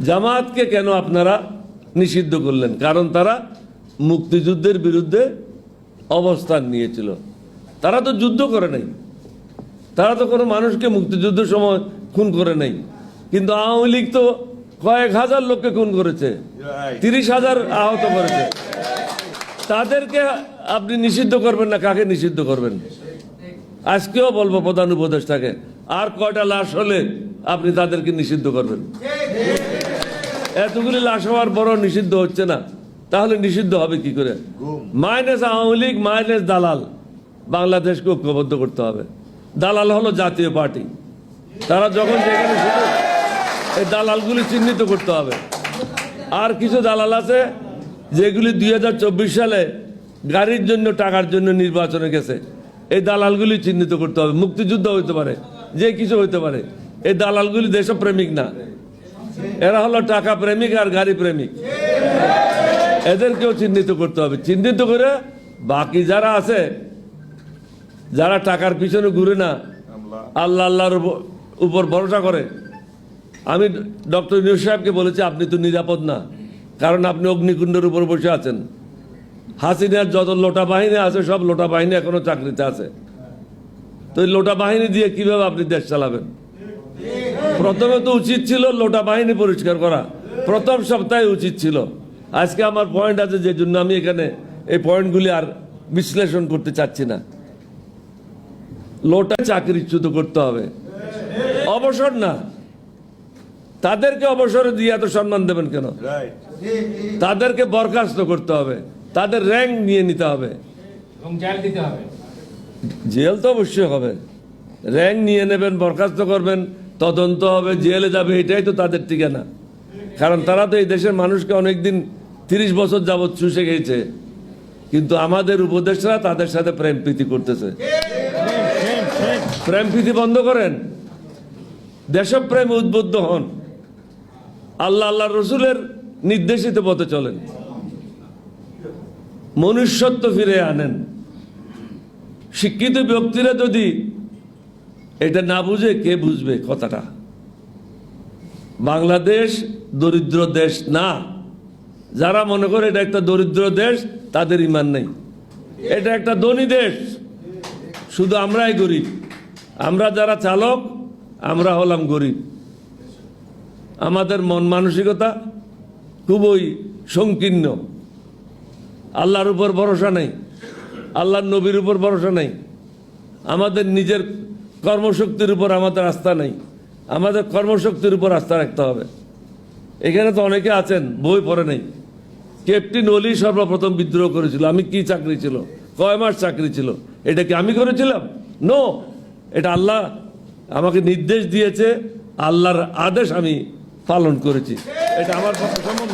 জামাতকে কেন আপনারা নিষিদ্ধ করলেন? কারণ তারা মুক্তিযুদ্ধের বিরুদ্ধে অবস্থান নিয়েছিল। তারা তো যুদ্ধ করে নাই। তারা তো কোনো মানুষকে মুক্তিযুদ্ধের সময় খুন করে নাই। কিন্তু আওয়ামী লীগ তো কয়েক হাজার লোককে খুন করেছে। তিরিশ হাজার আহত করেছে। তাদেরকে আপনি নিষিদ্ধ করবেন না? কাকে নিষিদ্ধ করবেন? আজকেও বলব প্রধান উপদেষ্টাকে, আর কয়টা লাশ হলে আপনি তাদেরকে নিষিদ্ধ করবেন? এতগুলি লাশ হওয়ার বড় নিষিদ্ধ হচ্ছে না। তাহলে নিষিদ্ধ হবে কি করে? মাইনাস আওয়ামী লীগ মাইনাস দালাল। বাংলাদেশকে ঐক্যবদ্ধ করতে হবে। দালাল হলো জাতীয় পার্টি। তারা যখন যেখানে শুধু এই দালালগুলি চিহ্নিত করতে হবে। আর কিছু দালাল আছে যেগুলি দুই হাজার চব্বিশ সালে গাড়ির জন্য টাকার জন্য নির্বাচনে গেছে। এই দালালগুলি চিহ্নিত করতে হবে। মুক্তিযুদ্ধ হইতে পারে যে কিছু হইতে পারে। এই দালালগুলি দেশপ্রেমিক না। এরা হলো টাকা প্রেমিক আর গাড়ি প্রেমিক। এদেরকেও চিহ্নিত করতে হবে। চিহ্নিত করে বাকি যারা আছে, যারা টাকার পিছনে ঘুরে না, আল্লাহ আল্লাহর উপর- ভরসা করে। আমি ডক্টর ইউনুস সাহেবকে বলেছি, আপনি তো নিরাপদ না, কারণ আপনি অগ্নিকুণ্ডের উপর বসে আছেন। হাসিনার যত লোটা বাহিনী আছে, সব লোটা বাহিনী এখনও চাকরিতে আছে। তো লোটা বাহিনী দিয়ে কীভাবে আপনি দেশ চালাবেন? প্রথমে তো উচিত ছিল লোটা বাহিনী পরিষ্কার করা। প্রথম সপ্তাহে উচিত ছিল। আজকে আমার পয়েন্ট আছে যে জন্য আমি এখানে এই পয়েন্টগুলি আর বিশ্লেষণ করতে চাচ্ছি না। লোটা চাকরিচ্যুত করতে হবে। অবসর না। তাদেরকে অবসরে দিয়ে এত সম্মান দেবেন কেন? তাদেরকে বরখাস্ত করতে হবে। তাদের র্যাঙ্ক নিয়ে নিতে হবে। জেল তো অবশ্যই হবে। র্যাঙ্ক নিয়ে নেবেন বরখাস্ত করবেন। তদন্ত হবে, জেলে যাবে, এটাই তো তাদের ঠিকানা। কারণ তারা তো এই দেশের মানুষকে অনেকদিন তিরিশ বছর যাবৎ চুষে গেছে কিন্তু আমাদের উপদেশরা তাদের সাথে প্রেম প্রীতি করতেছে। প্রেম প্রীতি বন্ধ করেন। দেশপ্রেম উদ্বুদ্ধ হন। আল্লাহ আল্লাহ রসুলের নির্দেশিত পথে চলেন। মনুষ্যত্ব ফিরে আনেন। শিক্ষিত ব্যক্তিরা যদি এটা না বুঝে কে বুঝবে কথাটা? বাংলাদেশ দরিদ্র দেশ না। যারা মনে করে এটা একটা দরিদ্র দেশ, তাদের ইমান নেই। এটা একটা ধনী দেশ। শুধু আমরাই গরিব। আমরা যারা চালক, আমরা হলাম গরিব। আমাদের মন মানসিকতা খুবই সংকীর্ণ। আল্লাহর উপর ভরসা নেই। আল্লাহর নবীর উপর ভরসা নেই। আমাদের নিজের কর্মশক্তির উপর আমাদের আস্থা নেই। আমাদের কর্মশক্তির উপর আস্থা রাখতে হবে। এখানে তো অনেকে আছেন, বই পড়ে নেই। ক্যাপ্টেন অলি সর্বপ্রথম বিদ্রোহ করেছিল। আমি কি চাকরি ছিল? কয় মাস চাকরি ছিল? এটা কি আমি করেছিলাম? নো এটা আল্লাহ আমাকে নির্দেশ দিয়েছে, আল্লাহর আদেশ আমি পালন করেছি। এটা আমার পক্ষে সম্ভব